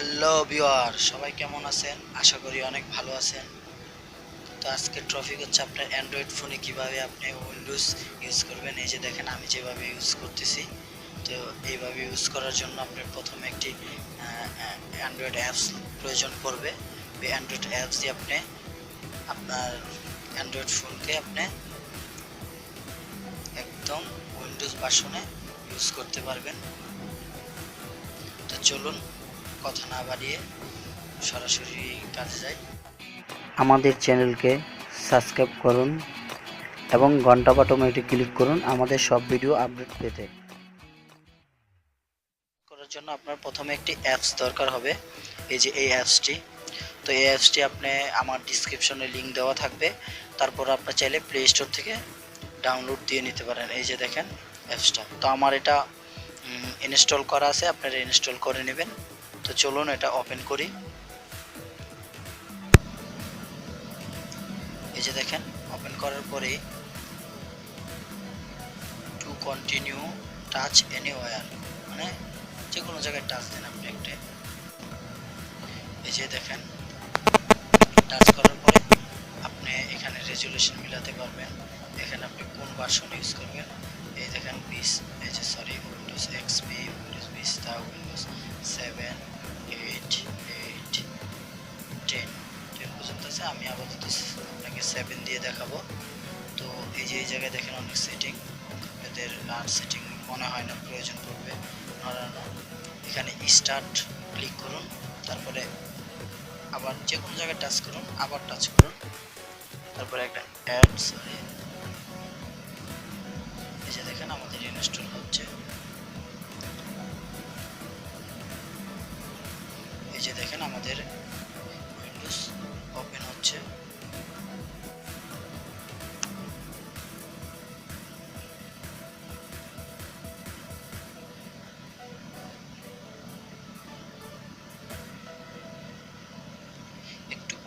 Hello ভিওয়ার সবাই কেমন আছেন? আশা করি অনেক ভালো আছেন। তো আজকের টপিক হচ্ছে আপনার অ্যান্ড্রয়েড ফোনে কীভাবে আপনি উইন্ডোজ ইউজ করবেন? এই যে দেখেন, আমি যেভাবে ইউজ করতেছি, তো এইভাবে ইউজ করার জন্য আপনার প্রথমে একটি অ্যান্ড্রয়েড অ্যাপস প্রয়োজন পড়বে। ওই অ্যান্ড্রয়েড অ্যাপস দিয়ে আপনি আপনার অ্যান্ড্রয়েড ফোনকে আপনি একদম উইন্ডোজ ভার্সনে ইউজ করতে পারবেন। তো চলুন কথা না বাড়িয়ে সরাসরি কাজে যাই। আমাদের চ্যানেলকে সাবস্ক্রাইব করুন এবং ঘণ্টা বাটনটি ক্লিক করুন আমাদের সব ভিডিও আপডেট পেতে। করার জন্য আপনার প্রথমে একটি অ্যাপস দরকার হবে এই যে এই অ্যাপসটি। তো এই অ্যাপসটি আপনি আমার ডিসক্রিপশনে লিংক দেওয়া থাকবে তারপর আপনার চাইলে প্লে স্টোর থেকে ডাউনলোড দিয়ে নিতে পারেন এই যে দেখেন অ্যাপসটা। তো আমার এটা ইনস্টল করা আছে আপনারা ইনস্টল করে নেবেন। তো চলুন এটা ওপেন করি। এই যে দেখেন ওপেন করার পরে টু কন্টিনিউ টাচ এনিওয়ার মানে যে কোনো জায়গায় টাচ দেন আপনি একটা। এই যে দেখেন টাচ করার পরে আপনি এখানে রেজুলেশন মিলাতে পারবেন। এখানে আপনি কোন ভার্সন ইউজ করবেন? এই দেখেন বিশ, এই যে sorry Windows XP Windows Vista Windows seven আছে, আমি আপাতত আপনাকে সেভেন দিয়ে দেখাবো। তো এই যে এই জায়গায় দেখেন অনেক সেটিং এদের আর সেটিং মনে হয় না, প্রয়োজন পড়বে। নড়ানো এখানে স্টার্ট ক্লিক করুন, তারপরে আবার যে কোনো জায়গায় টাচ করুন, আবার টাচ করুন। তারপরে একটা অ্যাড সরি এই যে দেখেন আমাদের ইনস্টল হচ্ছে। এই যে দেখেন আমাদের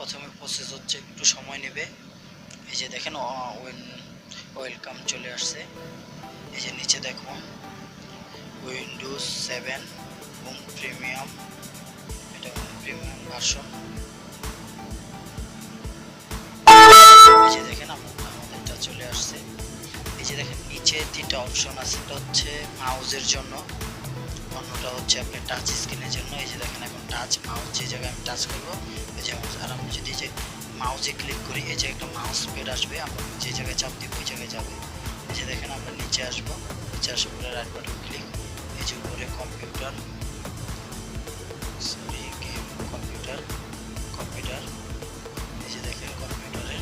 প্রথমে প্রসেস হচ্ছে, একটু সময় নেবে। এই যে দেখেন ওয়েলকাম চলে আসছে। এই যে নিচে দেখো উইন্ডোজ সেভেন এবং প্রিমিয়াম এটা প্রিমিয়াম ভার্সন এই যে দেখেন চলে আসছে। এই যে দেখেন, নিচে তিনটা অপশন আছে, এটা হচ্ছে মাউজের জন্য। অন্যটা হচ্ছে আপনার টাচ স্ক্রিনের জন্য। এই যে দেখেন, এখন টাচ মাউস যে জায়গায় আমি টাচ করব, এই যে মাউসে ক্লিক করি, এই যে একটা মাউস পেড আসবে, আমরা যে জায়গায় চাপ দিব ওই জায়গায় যাবে। এই যে দেখেন, আমরা নিচে আসব, নিচে আসার পরে রাইট বাটন ক্লিক এই যে উপরে computer sorry game computer computer এই যে দেখেন কম্পিউটারের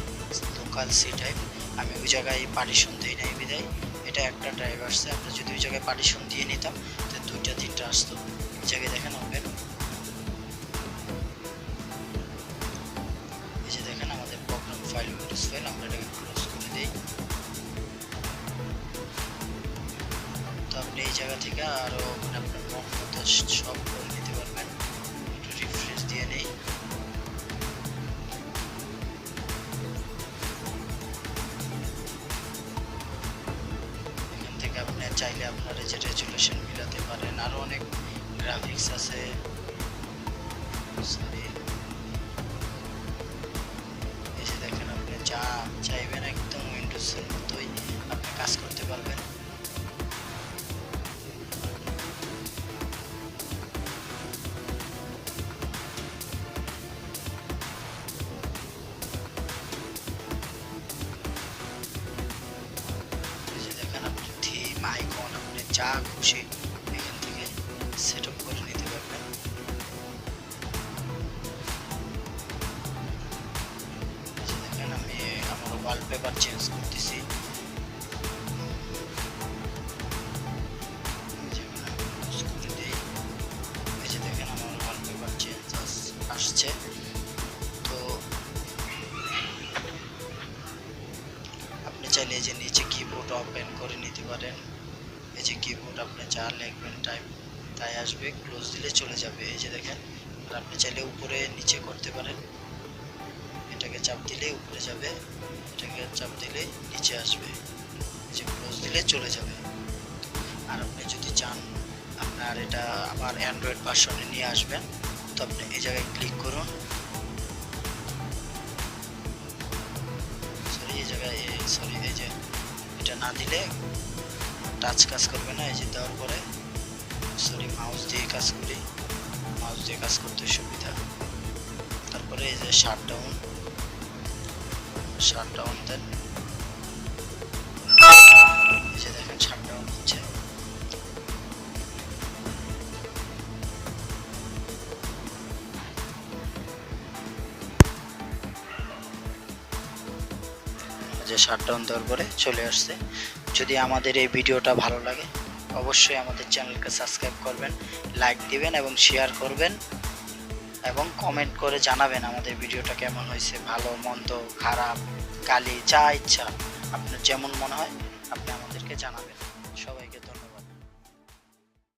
লোকাল সি টাইপ আমি ওই জায়গায় পার্টিশন দিই নাই বিদায় এটা একটা ড্রাইভ আসছে, আমরা যদি ওই জায়গায় পার্টিশন দিয়ে নিতাম, তো দুইটা, তিনটা আসতো। এই জায়গায় দেখেন ওপেন ফাইল আমরা ক্লোজ করে দিই তো আপনি এই জায়গা থেকে আরও মানে আপনার মন মতো সব করে নিতে পারবেন। একটু রিফ্রেশ দিয়ে নেই। এখান থেকে আপনি চাইলে আপনার যে রেজুলেশন মিলাতে পারেন। আরও অনেক গ্রাফিক্স আছে। সরি যা খুশি এখান থেকে সেট আপ করে নিতে পারবেন এই দেখেন আমি আমার ওয়ালপেপার চেঞ্জ করতেছি। আসছে। তো আপনি চাইলে যে নিচে কিবোর্ড ওপেন করে নিতে পারেন। এই যে কিবোর্ড আপনি যা লিখবেন টাইপ তাই আসবে ক্লোজ দিলে চলে যাবে। এই যে দেখেন, আর আপনি চাইলে উপরে, নিচে করতে পারেন। এটাকে চাপ দিলে উপরে যাবে, এটাকে চাপ দিলে নিচে আসবে। যে ক্লোজ দিলে চলে যাবে। আর আপনি যদি চান, আপনার এটা আবার অ্যান্ড্রয়েড ভার্সনে নিয়ে আসবেন, তো আপনি এই জায়গায় ক্লিক করুন। সরি এই জায়গায় সরি এই যে এটা না দিলে টাচ কাজ করবে না, এই যে দেওয়ার পরে সরি মাউস দিয়ে কাজ করি। মাউস দিয়ে কাজ করতে সুবিধা। তারপরে এই যে শাট ডাউন শাট ডাউন দেন এই যে দেখেন ডাউন যে শাটডাউন দেওয়ার পরে চলে আসছে। যদি আমাদের এই ভিডিওটা ভালো লাগে, অবশ্যই আমাদের চ্যানেলকে সাবস্ক্রাইব করবেন, লাইক দিবেন এবং শেয়ার করবেন এবং কমেন্ট করে জানাবেন আমাদের ভিডিওটা কেমন হয়েছে, ভালো, মন্দ, খারাপ গালি যা ইচ্ছা, আপনার যেমন মনে হয়, আপনি আমাদেরকে জানাবেন।